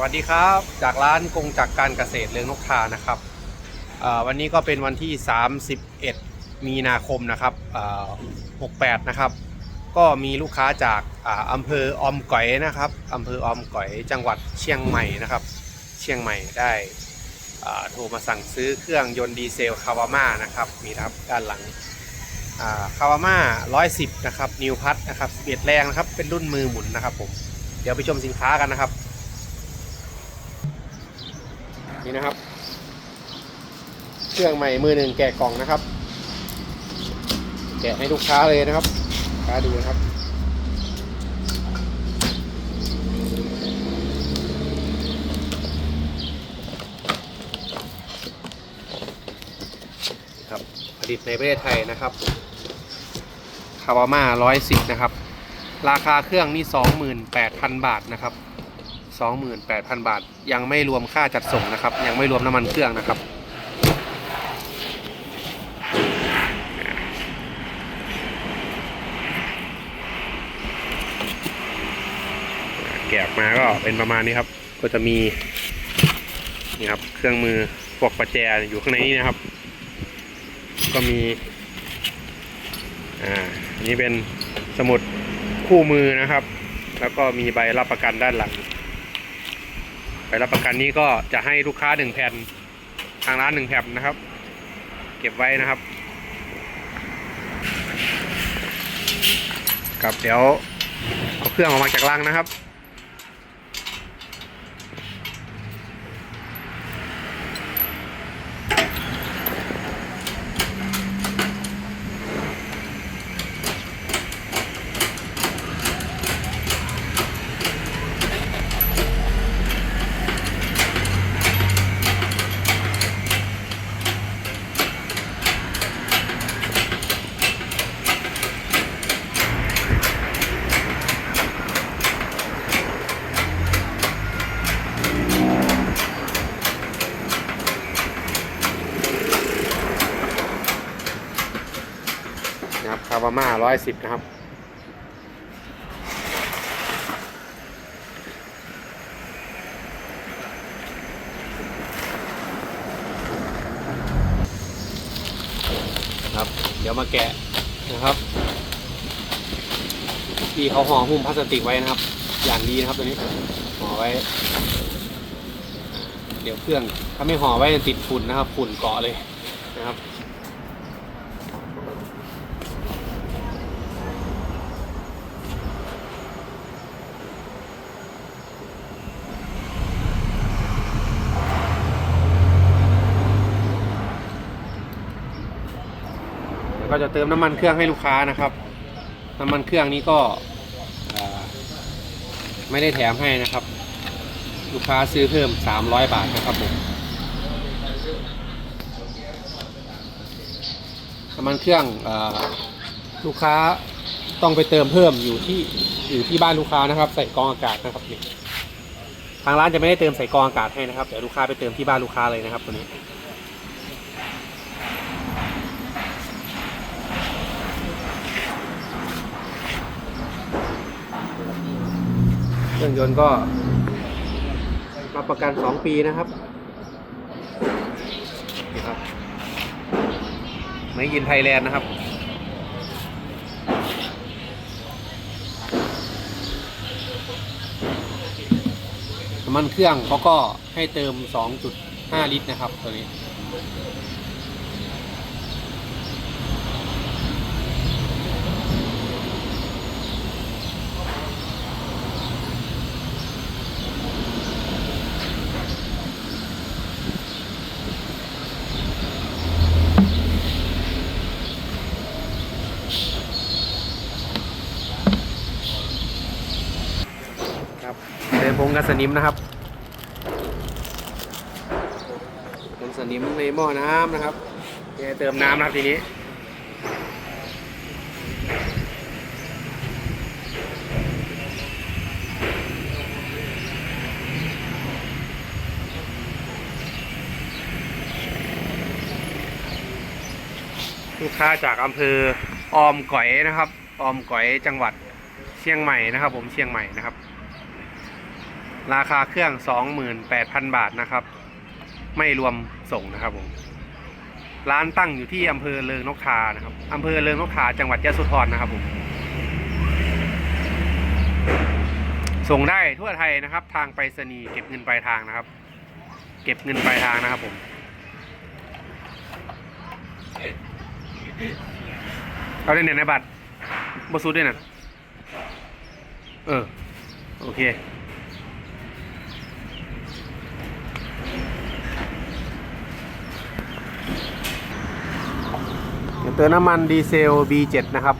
วัสดีครับ จากร้านกงจากการเกษตรเลืองนกทานะครับวันนี้ก็เป็นวันที่ 31 มีนาคมนะครับ68 นะครับ ก็มีลูกค้าจากอาอำเภออมก๋อยนะครับอำเภออมก๋อยจังหวัดเชียงใหม่นะครับ เชียงใหม่ได้โทรมาสั่งซื้อเครื่องยนต์ดีเซลคาวาม่านะครับมีครับด้านหลังคาวาม่า110 นะครับนิวพัทนะครับ11 แรงนะครับเป็นรุ่นมือหมุนนะครับผมเดี๋ยวไปชมสินค้ากันนะครับ นี่นะครับ เครื่องใหม่มือหนึ่งแกะกล่องนะครับ แกะให้ลูกค้าเลยนะครับลูกค้าดูนะครับครับผลิตในประเทศไทยนะครับคาวาม่าร้อยสิบนะครับ ราคาเครื่องนี่สองหมื่นแปดพันบาทนะครับ 28,000 บาท ยังไม่รวมค่าจัดส่งนะครับ ยังไม่รวมน้ำมันเครื่องนะครับแกะออกมาก็เป็นประมาณนี้ครับ ก็จะมีนี่ครับเครื่องมือพวกประแจอยู่ข้างในนี้นะครับ ก็มีอ่าอันนี้เป็นสมุดคู่มือนะครับ แล้วก็มีใบรับประกันด้านหลัง ไปรับประกันนี้ก็จะให้ลูกค้าหนึ่งแผ่นทางร้านหนึ่งแผ่นนะครับ เก็บไว้นะครับกับเดี๋ยวเอาเครื่องออกมาจากล่างนะครับ นะครับคาวาม่าร้อยสิบนะครับ ครับ เดี๋ยวมาแกะนะครับที่เขาห่อหุ้มพลาสติกไว้นะครับ อย่างดีนะครับตัวนี้ห่อไว้ เดี๋ยวเครื่องถ้าไม่ห่อไว้จะติดฝุ่นนะครับ ฝุ่นเกาะเลยนะครับ ก็จะเติมน้ำมันเครื่องให้ลูกค้านะครับ น้ำมันเครื่องนี้ก็ไม่ได้แถมให้นะครับ ลูกค้าซื้อเพิ่ม 300 บาทนะครับผมน้ำมันเครื่องอลูกค้าต้องไปเติมเพิ่มอยู่ที่อยู่ที่บ้านลูกค้านะครับ ใส่กองอากาศนะครับทางร้านจะไม่ได้เติมใส่กองอากาศให้นะครับเดี๋ยวลูกค้าไปเติมที่บ้านลูกค้าเลยนะครับตัวนี้ เครื่องยนต์ก็รับประกัน 2 ปีนะครับนี่ครับไม่ยินไทยแลนด์นะครับ น้ำมันเครื่องเขาก็ให้เติม 2.5 ลิตรนะครับ ตัวนี้ ครับเดินพง กับสนิมนะครับเติมสนิมในหม้อน้ำนะครับเดี๋ยวเติมน้ำนะครับทีนี้ลูกค้าจากอำเภอออมก๋อยนะครับ ออมก๋อยจังหวัดเชียงใหม่นะครับ ผมเชียงใหม่นะครับ ราคาเครื่อง 28,000 บาทนะครับ ไม่รวมส่งนะครับผม ร้านตั้งอยู่ที่อำเภอเลิงนกทานะครับอำเภอเลิงนกทาจังหวัดยะโสธรนะครับผม ส่งได้ทั่วไทยนะครับ ทางไปรษณีย์เก็บเงินปลายทางนะครับ เก็บเงินปลายทางนะครับผม เอาได้เนี่ยในบัตรบสูดด้วยนะเออ โอเค เดี๋ยวเติมน้ำมันดีเซล B7 นะครับ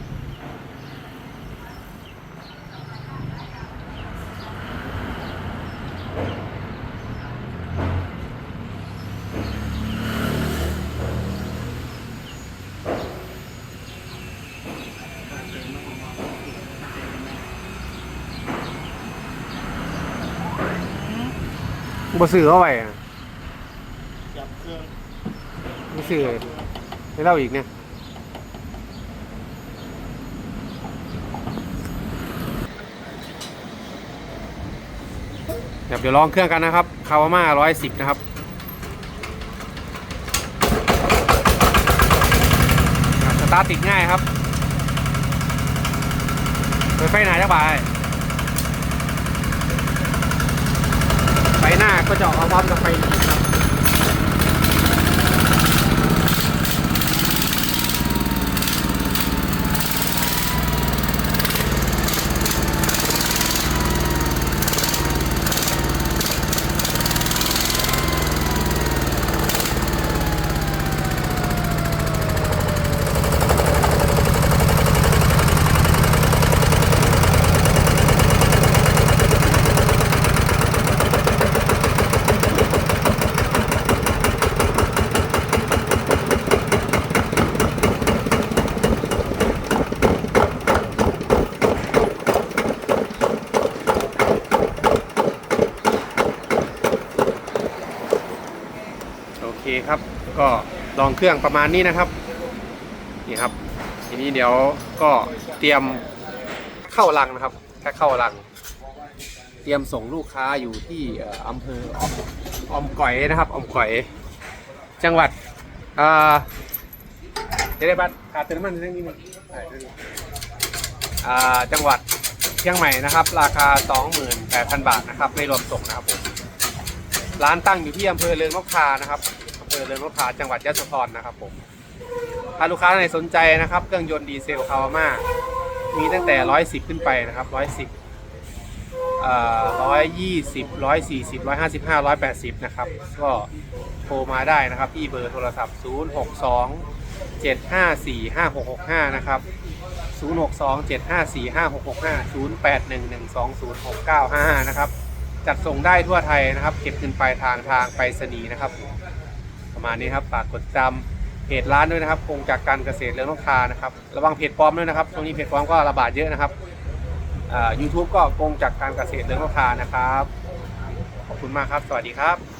บ่ซื้อเข้าไปอะจับเครื่องบ่ซื้อให้เล่าอีกเนี่ย เดี๋ยวเดี๋ยวลองเครื่องกันนะครับคาวาม่าร้อยสิบนะครับสตาร์ทติดง่ายครับไฟไฟไหนจะบายไฟหน้าก็จะออกมาพร้อมกับไฟหลีครับ ครับ ก็ลองเครื่องประมาณนี้นะครับนี่ครับ ทีนี้เดี๋ยวก็เตรียมเข้ารังนะครับแค่เข้ารัง เตรียมส่งลูกค้าอยู่ที่อำเภอออมก๋อยนะครับอมก๋อย จังหวัดอ่าเดี๋ยวได้บัตรขาดเติมน้ำมันนิดนึงอ่าอ่าจังหวัดเชียงใหม่นะครับ ราคา 28,000 บาทนะครับไม่รวมส่งนะครับผมร้านตั้งอยู่ที่อำเภอเรืองนกทานะครับ อเภอเรืองนกทาจังหวัดยะโสธรนะครับผมถ้าลูกค้าท่านไหนสนใจนะครับ เครื่องยนต์ดีเซลคาวาม่ามีตั้งแต่ 110 ขึ้นไปนะครับ110เอ่อ120 140 155 180 นะครับ ก็โทรมาได้นะครับที่เบอร์โทรศัพท์ 062 754 5665 นะครับ 062 754 5665 0811 20695นะครับ จัดส่งได้ทั่วไทยนะครับ เก็บเงินปลายทางทางไปรษณีย์นะครับ ประมาณนี้ครับฝากกดจำเพจร้านด้วยนะครับคงจากการเกษตรเรื่องนกทานะครับระวังเพจปลอมด้วยนะครับช่วงนี้เพจปลอมก็ระบาดเยอะนะครับยูทูบก็คงจากการเกษตรเรื่องนกทานะครับ ขอบคุณมากครับ สวัสดีครับ